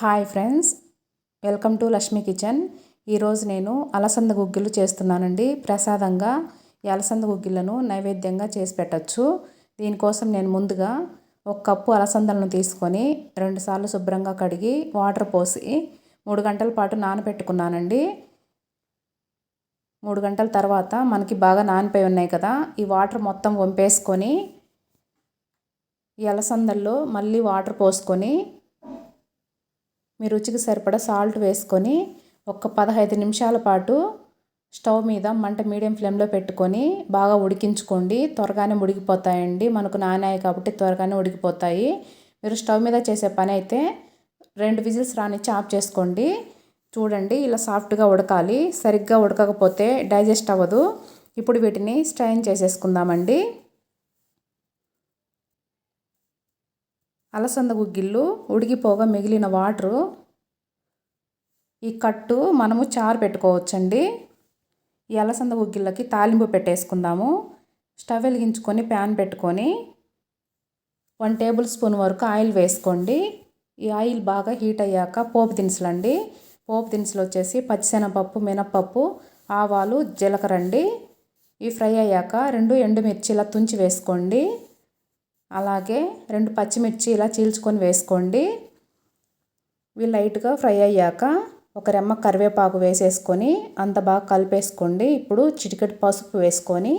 Hi friends welcome to Lakshmi kitchen. ఈరోజు నేను అలసంద గుగ్గిలు చేస్తున్నానండి. ప్రసాదంగా ఈ అలసంద గుగ్గిలను నైవేద్యంగా చేసి పెట్టచ్చు. దీనికోసం నేను ముందుగా ఒక కప్పు అలసందలను తీసుకొని రెండుసార్లు శుభ్రంగా కడిగి వాటర్ పోసి మూడు గంటల పాటు నానబెట్టుకున్నానండి. మూడు గంటల తర్వాత మనకి బాగా నానిపోయి ఉన్నాయి కదా ఈ వాటర్ మొత్తం వంపేసుకొని ఈ అలసందల్లో మళ్ళీ వాటర్ పోసుకొని మీ రుచికి సరిపడా సాల్ట్ వేసుకొని ఒక పదహైదు నిమిషాల పాటు స్టవ్ మీద మంట మీడియం ఫ్లేమ్లో పెట్టుకొని బాగా ఉడికించుకోండి. త్వరగానే ఉడికిపోతాయండి మనకు నానాయి కాబట్టి త్వరగానే ఉడికిపోతాయి. మీరు స్టవ్ మీద చేసే పని అయితే రెండు విజిల్స్ రానిచ్చి ఆఫ్ చేసుకోండి. చూడండి ఇలా సాఫ్ట్గా ఉడకాలి. సరిగ్గా ఉడకకపోతే డైజెస్ట్ అవ్వదు. ఇప్పుడు వీటిని స్ట్రైన్ చేసేసుకుందామండి. అలసంద గుగ్గిళ్ళు ఉడికిపోగా మిగిలిన వాటరు ఈ కట్టు మనము చారు పెట్టుకోవచ్చండి. ఈ అలసంద గుగ్గిళ్ళకి తాలింపు పెట్టేసుకుందాము. స్టవ్ వెలిగించుకొని ప్యాన్ పెట్టుకొని వన్ టేబుల్ స్పూన్ వరకు ఆయిల్ వేసుకోండి. ఈ ఆయిల్ బాగా హీట్ అయ్యాక పోపు దినుసులు అండి పోపు దినుసులు వచ్చేసి పచ్చిశనగపప్పు మినప్పప్పు ఆవాలు జీలకర్ర అండి. ఈ ఫ్రై అయ్యాక రెండు ఎండుమిర్చి ఇలా తుంచి వేసుకోండి. అలాగే రెండు పచ్చిమిర్చి ఇలా చీల్చుకొని వేసుకోండి. ఇవి లైట్గా ఫ్రై అయ్యాక ఒక రెమ్మ కరివేపాకు వేసేసుకొని అంత బాగా కలిపేసుకోండి. ఇప్పుడు చిటికెట్ పసుపు వేసుకొని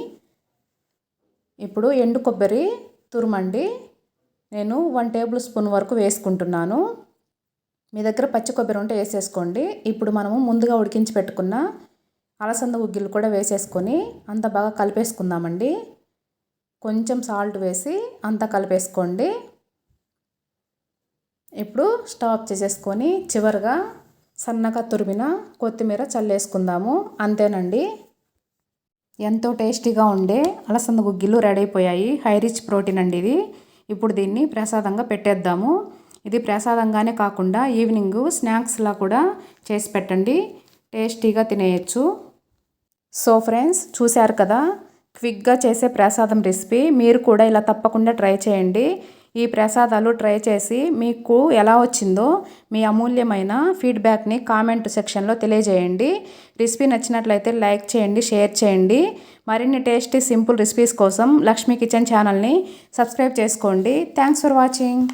ఇప్పుడు ఎండు కొబ్బరి తురుమండి. నేను వన్ టేబుల్ స్పూన్ వరకు వేసుకుంటున్నాను. మీ దగ్గర పచ్చి కొబ్బరి ఉంటే వేసేసుకోండి. ఇప్పుడు మనము ముందుగా ఉడికించి పెట్టుకున్న అలసంద ఉగ్గిలు కూడా వేసేసుకొని అంత బాగా కలిపేసుకుందామండి. కొంచెం సాల్ట్ వేసి అంతా కలిపేసుకోండి. ఇప్పుడు స్టవ్ ఆఫ్ చేసేసుకొని చివరిగా సన్నగా తురిమిన కొత్తిమీర చల్లేసుకుందాము. అంతేనండి. ఎంతో టేస్టీగా ఉండే అలసంద గుగ్గిలు రెడీ అయిపోయాయి. హై రిచ్ ప్రోటీన్ అండి ఇది. ఇప్పుడు దీన్ని ప్రసాదంగా పెట్టేద్దాము. ఇది ప్రసాదంగానే కాకుండా ఈవినింగ్ స్నాక్స్లా కూడా చేసి పెట్టండి. టేస్టీగా తినేయచ్చు. సో ఫ్రెండ్స్ చూశారు కదా? క్విక్గా చేసే ప్రసాదం రెసిపీ మీరు కూడా ఇలా తప్పకుండా ట్రై చేయండి. ఈ ప్రసాదాలు ట్రై చేసి మీకు ఎలా వచ్చిందో మీ అమూల్యమైన ఫీడ్బ్యాక్ని కామెంట్ సెక్షన్లో తెలియజేయండి. రెసిపీ నచ్చినట్లయితే లైక్ చేయండి షేర్ చేయండి. మరిన్ని టేస్టీ సింపుల్ రెసిపీస్ కోసం లక్ష్మీ కిచెన్ ఛానల్ని సబ్స్క్రైబ్ చేసుకోండి. Thanks for watching.